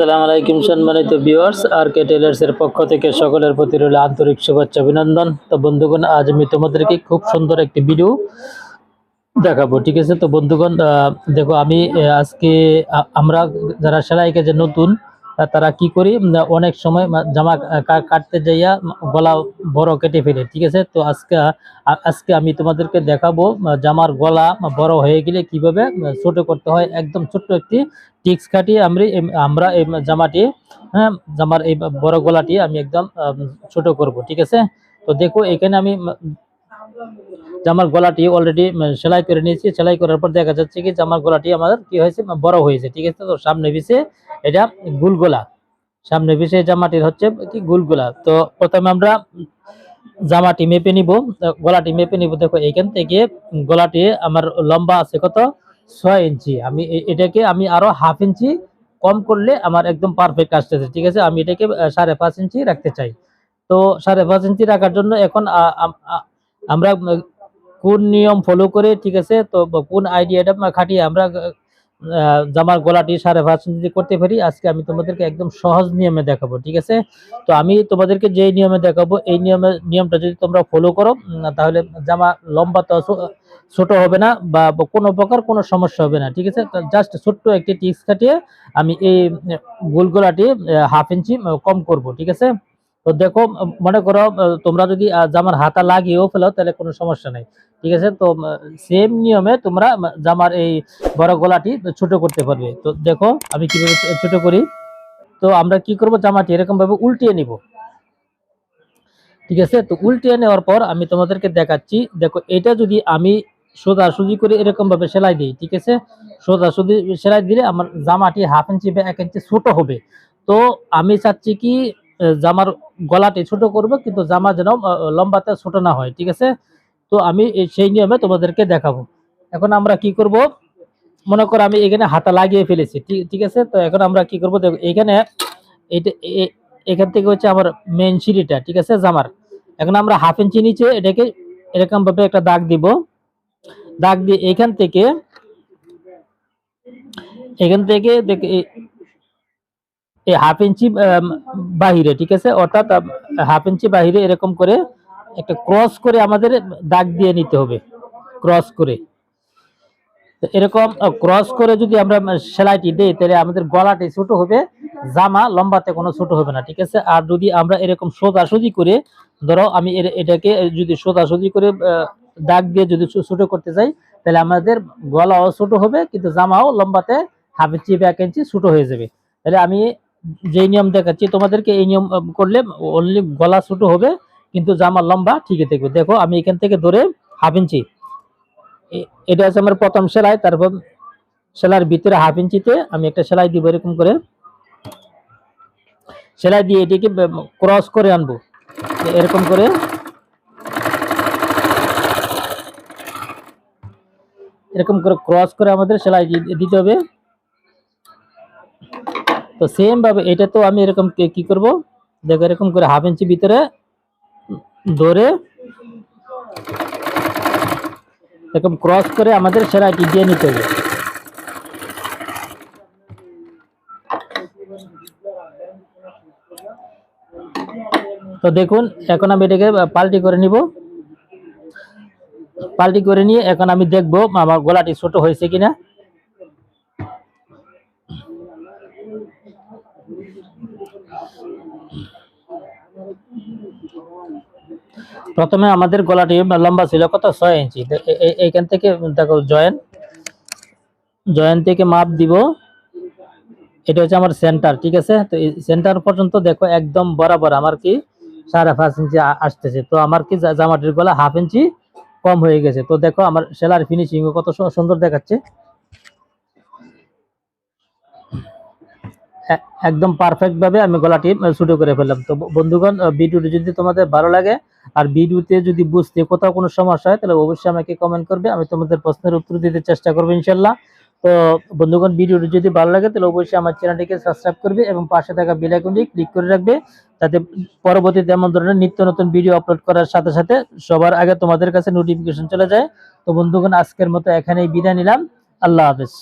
আসসালামু আলাইকুম সম্মানিত ভিউয়ার্স আর কে টেলার্স এর পক্ষ থেকে সকলের প্রতি রইল আন্তরিক শুভেচ্ছা, অভিনন্দন। তো বন্ধুগণ, আজ আমি তোমাদেরকে খুব সুন্দর একটি ভিডিও দেখাবো, ঠিক আছে? তো বন্ধুগণ দেখো, আমি আজকে আমরা যারা সেলাই কাজে নতুন তারা কি করি অনেক সময় জামা কাটতে যাইয়া গলা বড় কেটে ফেলে, ঠিক আছে? তো আজকে আজকে আমি তোমাদেরকে দেখাবো জামার গলা বড় হয়ে গেলে কীভাবে ছোট করতে হয়। একদম ছোট্ট একটি টিক্স খাটিয়ে আমি আমরা এই জামাটি হ্যাঁ জামার এই বড় গলাটি আমি একদম ছোট করব, ঠিক আছে? তো দেখো, এখানে আমি জামার গলাটি অলরেডি সেলাই করে নিয়েছি। সেলাই করার পর দেখা যাচ্ছে কি, জামার গলাটি আমাদের কি হয়েছে বড় হয়েছে, ঠিক আছে? তো সামনে পিছে এটা গুল গলা সামনে পিছে জামাটির হচ্ছে কি গুল গলা তো প্রথমে আমরা জামাটি মেপে নিব গলাটি মেপে নিব। দেখো এখান থেকে গলাটি আমার লম্বা আছে কত? ছয় ইঞ্চি। আমি এটাকে আমি আরও হাফ ইঞ্চি কম করলে আমার একদম পারফেক্ট আসতেছে, ঠিক আছে? আমি এটাকে সাড়ে পাঁচ ইঞ্চি রাখতে চাই। তো সাড়ে পাঁচ ইঞ্চি রাখার জন্য এখন আমরা কোন নিয়ম ফলো করে, ঠিক আছে? তো কোন আইডিয়াটা খাটিয়ে আমরা জামার গলাটি সাড়ে পাঁচ ইঞ্চি করতে পারি, আজকে আমি তোমাদেরকে একদম সহজ নিয়মে দেখাবো, ঠিক আছে? তো আমি তোমাদেরকে যে নিয়মে দেখাবো, এই নিয়মে, নিয়মটা যদি তোমরা ফলো করো তাহলে জামা লম্বা তো ছোট হবে না বা কোনো প্রকার কোনো সমস্যা হবে না, ঠিক আছে? জাস্ট ছোট্ট একটি টিক্স কাটিয়ে আমি এই গোল গলাটি হাফ ইঞ্চি কম করব, ঠিক আছে? তো দেখো মনে করো তোমরা যদি জামার হাতা লাগিয়েও ফেলো, তাহলে কোনো সমস্যা নেই। ঠিক আছে? তো সেম নিয়মে তোমরা জামার এই বড় গলাটি ছোট করতে পারবে। তো দেখো, আমি কীভাবে ছোট করি। তো আমরা কি করব, জামাটি এরকম ভাবে উল্টিয়ে নিব। ঠিক আছে? তো উল্টিয়ে নেওয়ার পর আমি তোমাদেরকে দেখাচ্ছি। দেখো, এটা যদি আমি সোজাসুজি করে এরকম ভাবে সেলাই দিই, ঠিক আছে? সোজাসুজি সেলাই দিলে আমার জামাটি হাফ ইঞ্চি বা এক ইঞ্চি ছোট হবে। তো আমি চাচ্ছি কি জামার গলাটি ছোট করব, কিন্তু জামা যেন লম্বাতে ছোট না হয়, ঠিক আছে? তো আমি সেই নিয়মে তোমাদেরকে দেখাবো। এখন আমরা কি করব? মনে করো আমি এখানে হাতা লাগিয়ে ফেলেছি, ঠিক আছে? তো এখন আমরা কি করব? দেখো, এখানে এটা এখান থেকে হচ্ছে আমার মেন সিঁড়িটা, ঠিক আছে, জামার। এখন আমরা হাফ ইঞ্চি নিচে এটাকে এরকম ভাবে একটা দাগ দিব। দাগ দিয়ে এখান থেকে এখান থেকে এই হাফ ইঞ্চি বাহিরে, ঠিক আছে? অর্থাৎ হাফ ইঞ্চি বাহিরে এরকম করে একটা ক্রস করে আমাদের দাগ দিয়ে নিতে হবে। ক্রস করে। এরকম ক্রস করে যদি আমরা সেলাইটি দেই, তাহলে আমাদের গলাটি ছোট হবে, জামা লম্বাতে কোনো ছোট হবে না, ঠিক আছে? আর যদি আমরা এরকম সোজাসুজি করে, ধরো আমি এটাকে যদি সোজাসুজি করে দাগ দিয়ে যদি ছোট করতে চাই, তাহলে আমাদের গলাও ছোট হবে, কিন্তু জামাও লম্বাতে হাফ ইঞ্চি বা এক ইঞ্চি ছোট হয়ে যাবে। তাহলে আমি যে নিয়ম দেখাচ্ছি, তোমাদেরকে এই নিয়ম করলে অনলি গলা ছোটো হবে, কিন্তু জামা লম্বা ঠিকই থাকবে। দেখো, আমি এখান থেকে ধরে হাফ ইঞ্চি এটা হচ্ছে আমার প্রথম সেলাই, তারপর সেলাইয়ের ভিতরে হাফ ইঞ্চিতে আমি একটা সেলাই দিব এরকম করে। সেলাই দিয়ে এটিকে ক্রস করে আনব, এরকম করে। এরকম করে ক্রস করে আমাদের সেলাই দিতে হবে। তো সেম ভাবে এটা তো আমি এরকম কি- করব? দেখো এরকম করে হাফ ইঞ্চি ভিতরে ধরে এরকম ক্রস করে আমাদের সেলাইটি দিয়ে নিতে হবে? তো দেখুন, এখন আমি এটাকে পাল্টি করে নিব। পাল্টি করে নিয়ে এখন আমি দেখব আমার গলাটি ছোট হয়েছে কিনা। প্রথমে আমাদের গলাটি লম্বা ছিল, কত? ছয় ইঞ্চি। এইখান থেকে, দেখো, জয়েন। জয়েন থেকে মাপ দিব। এটা হচ্ছে আমার সেন্টার ঠিক আছে? তো এই সেন্টার পর্যন্ত দেখো, একদম বরাবর আমার কি সাড়ে পাঁচ ইঞ্চি আসতেছে। তো আমার কি জামাটির গলা হাফ ইঞ্চি কম হয়ে গেছে। তো দেখো, আমার সেলার ফিনিশিং কত সুন্দর দেখাচ্ছে। একদম পারফেক্ট ভাবে আমি গলাটি শুরু করে ফেললাম। তো বন্ধুগণ ভিডিওটি যদি তোমাদের ভালো লাগে, আর ভিডিওতে যদি বুঝতে কোথাও কোনো সমস্যা হয়, তাহলে অবশ্যই আমাকে কমেন্ট করবে, আমি তোমাদের প্রশ্নের উত্তর দিতে চেষ্টা করব ইনশাল্লাহ তো বন্ধুগণ ভিডিওটি যদি ভালো লাগে, তাহলে অবশ্যই আমার চ্যানেলটিকে সাবস্ক্রাইব করবে এবং পাশে থাকা বেল আইকনটি ক্লিক করে রাখবে, যাতে পরবর্তীতে এমন ধরনের নিত্য নতুন ভিডিও আপলোড করার সাথে সাথে সবার আগে তোমাদের কাছে নোটিফিকেশন চলে যায়। তো বন্ধুগণ, আজকের মতো এখানেই বিদায় নিলাম। আল্লাহ হাফেজ।